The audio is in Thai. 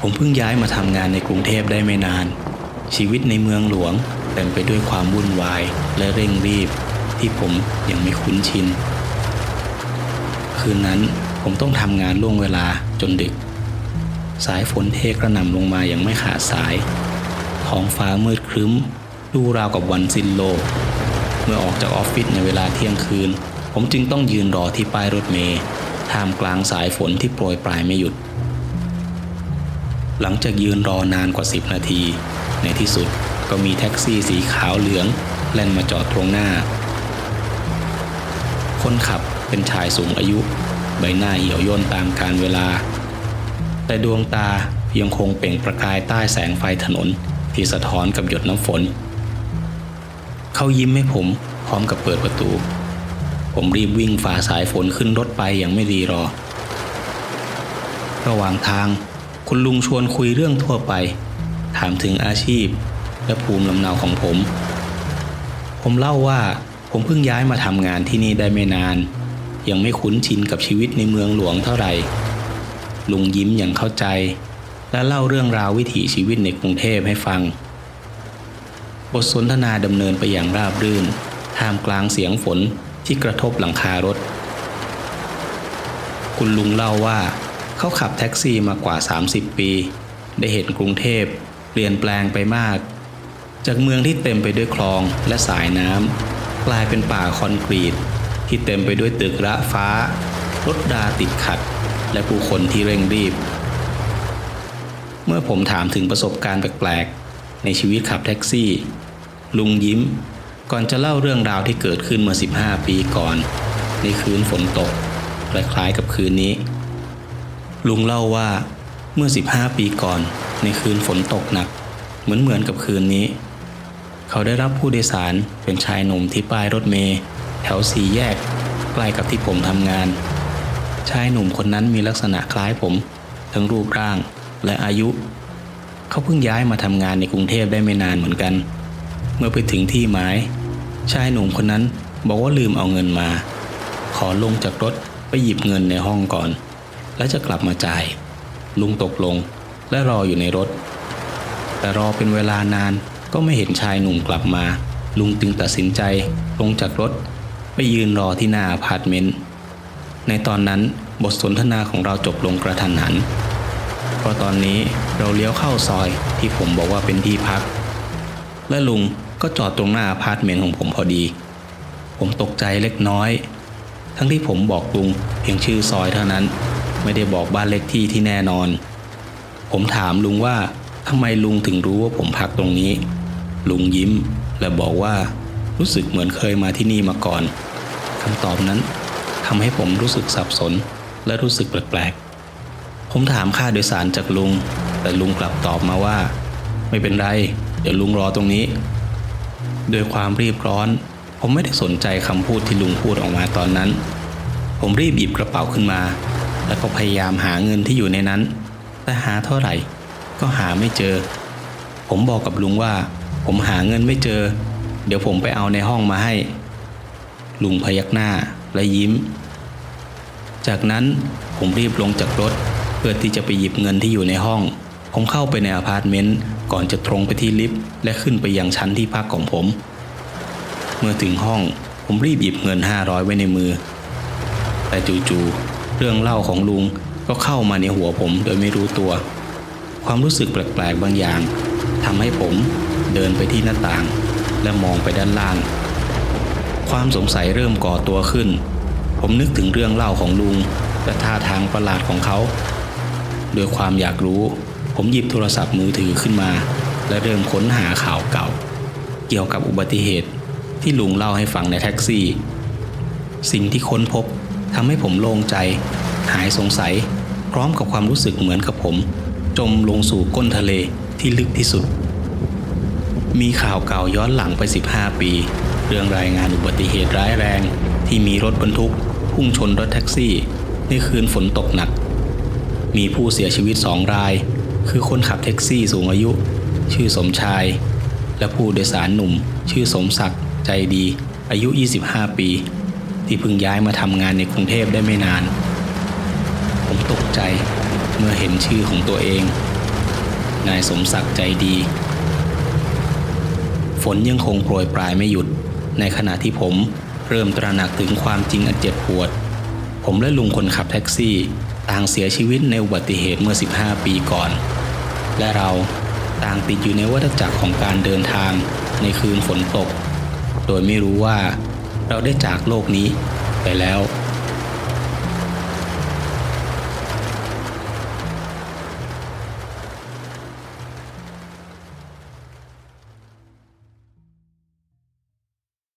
ผมเพิ่งย้ายมาทำงานในกรุงเทพได้ไม่นาน ชีวิตในเมืองหลวงเต็มไปด้วยความวุ่นวายและเร่งรีบ ที่ผมยังไม่คุ้นชิน คืนนั้นผมต้องทำงานล่วงเวลาจนดึก สายฝนเทกระหน่ำลงมาอย่างไม่ขาดสาย ท้องฟ้ามืดครึ้ม ดูราวกับวันสิ้นโลก เมื่อออกจากออฟฟิศในเวลาเที่ยงคืน ผมจึงต้องยืนรอที่ป้ายรถเมล์ท่ามกลางสายฝนที่โปรยปลายไม่หยุด หลังจากยืนรอนานกว่า 10 นาที ในที่สุดก็มีแท็กซี่สีขาวเหลืองแล่นมาจอดตรงหน้า คนขับเป็นชายสูงอายุ ใบหน้าเหี่ยวย่นตามกาลเวลา แต่ดวงตายังคงเปล่งประกายใต้แสงไฟถนนที่สะท้อนกับหยดน้ำฝน เขายิ้มให้ผมพร้อมกับเปิดประตู ผมรีบวิ่งฝ่าสายฝนขึ้นรถไปอย่างไม่รีรอ ระหว่างทาง คุณลุงชวนคุยเรื่องทั่วไป ถามถึงอาชีพ และภูมิลำเนาของผม ผมเล่าว่าผมเพิ่งย้ายมาทำงานที่นี่ได้ไม่นาน ยังไม่คุ้นชินกับชีวิตในเมืองหลวงเท่าไหร่ ลุงยิ้มอย่างเข้าใจ และเล่าเรื่องราววิถีชีวิตในกรุงเทพให้ฟัง บทสนทนาดำเนินไปอย่างราบรื่น ท่ามกลางเสียงฝนที่กระทบหลังคารถ คุณลุงเล่าว่า เขาขับแท็กซี่มากว่า 30 ปี ได้เห็นกรุงเทพเปลี่ยนแปลงไปมาก จากเมืองที่เต็มไปด้วยคลองและสายน้ำกลายเป็นป่าคอนกรีต ที่เต็มไปด้วยตึกระฟ้า รถราติดขัด และผู้คนที่เร่งรีบ เมื่อผมถามถึงประสบการณ์แปลกๆ ในชีวิตขับแท็กซี่ ลุงยิ้ม ก่อนจะเล่าเรื่องราวที่เกิดขึ้นเมื่อ 15 ปีก่อน ในคืนฝนตกคล้ายๆกับคืนนี้ ลุงเล่าว่าเมื่อ 15 ปีก่อนในคืนฝนตกหนัก เหมือนเหมือนกับคืนนี้ เขาได้รับผู้โดยสารเป็นชายหนุ่มที่ป้ายรถเมล์แถวสี่แยก ใกล้กับที่ผมทำงาน ชายหนุ่มคนนั้นมีลักษณะคล้ายผม ทั้งรูปร่างและอายุ เขาเพิ่งย้ายมาทำงานในกรุงเทพได้ไม่นานเหมือนกัน เมื่อไปถึงที่หมาย ชายหนุ่มคนนั้นบอกว่าลืมเอาเงินมา ขอลงจากรถไปหยิบเงินในห้องก่อน แล้วจะกลับมาจ่าย ลุงตกลงและรออยู่ในรถ แต่รอเป็นเวลานานก็ไม่เห็นชายหนุ่มกลับมา ลุงจึงตัดสินใจลงจากรถ ไปยืนรอที่หน้าอพาร์ตเมนต์ในตอนนั้นบทสนทนาของเราจบลงกระทันหันเพราะตอนนี้เราเลี้ยวเข้าซอยที่ผมบอกว่าเป็นที่พัก และลุงก็จอดตรงหน้าอพาร์ตเมนต์ของผมพอดี ผมตกใจเล็กน้อย ทั้งที่ผมบอกลุงเพียงชื่อซอยเท่านั้น ไม่ได้บอกบ้านเลขที่ที่แน่นอน ผมถามลุงว่าทำไมลุงถึงรู้ว่าผมพักตรงนี้ ลุงยิ้มและบอกว่ารู้สึกเหมือนเคยมาที่นี่มาก่อนคำตอบนั้นทำให้ผมรู้สึกสับสนและรู้สึกแปลกๆ ผมถามค่าโดยสารจากลุง แต่ลุงกลับตอบมาว่า ไม่เป็นไร เดี๋ยวลุงรอตรงนี้ด้วยความรีบร้อน ผมไม่ได้สนใจคำพูดที่ลุงพูดออกมาตอนนั้น ผมรีบหยิบกระเป๋าขึ้นมา แล้วก็พยายามหาเงินที่อยู่ในนั้น แต่หาเท่าไหร่ ก็หาไม่เจอ ผมบอกกับลุงว่า ผมหาเงินไม่เจอ เดี๋ยวผมไปเอาในห้องมาให้ ลุงพยักหน้าและยิ้ม จากนั้นผมรีบลงจากรถ เพื่อที่จะไปหยิบเงินที่อยู่ในห้อง ผมเข้าไปในอพาร์ตเมนต์ก่อนจะตรงไปที่ลิฟต์และขึ้นไปยังชั้นที่พักของผม เมื่อถึงห้องผมรีบหยิบเงิน 500 ไว้ในมือ แต่จู่ๆ เรื่องเล่าของลุงก็เข้ามาในหัวผมโดยไม่รู้ตัว ความรู้สึกแปลกๆบางอย่างทำให้ผมเดินไปที่หน้าต่าง และมองไปด้านล่าง ความสงสัยเริ่มก่อตัวขึ้น ผมนึกถึงเรื่องเล่าของลุงและท่าทางประหลาดของเขาด้วยความอยากรู้ ผมหยิบโทรศัพท์มือถือขึ้นมา และเริ่มค้นหาข่าวเก่า เกี่ยวกับอุบัติเหตุที่ลุงเล่าให้ฟังในแท็กซี่ สิ่งที่ค้นพบ ทำให้ผมโล่งใจ หายสงสัย พร้อมกับความรู้สึกเหมือนกับผม จมลงสู่ก้นทะเลที่ลึกที่สุด มีข่าวเก่าย้อนหลังไป 15 ปี เรื่องรายงานอุบัติเหตุร้ายแรง ที่มีรถบรรทุก พุ่งชนรถแท็กซี่ ในคืนฝนตกหนัก มีผู้เสียชีวิตสองราย คือคนขับแท็กซี่สูงอายุ ชื่อสมชาย และผู้โดยสารหนุ่ม ชื่อสมศักดิ์ใจดี อายุ 25 ปีที่เพิ่งย้ายมาทำงานในกรุงเทพได้ไม่นานผมตกใจเมื่อเห็นชื่อของตัวเองและผู้โดยสาปี ที่เพิ่งย้ายมาทำงานในกรุงเทพได้ไม่นาน ผมตกใจเมื่อเห็นชื่อของตัวเอง นายสมศักดิ์ใจดี ฝนยังคงโปรยปลายไม่หยุด ในขณะที่ผมเริ่มตระหนักถึงความจริงอันเจ็บปวด ผมและลุงคนขับแท็กซี่ ต่างเสียชีวิตในอุบัติเหตุเมื่อ 15 ปีก่อน และเราต่างติดอยู่ในวัฏจักรของการเดินทางในคืนฝนตก โดยไม่รู้ว่า เราได้จากโลกนี้ไปแล้ว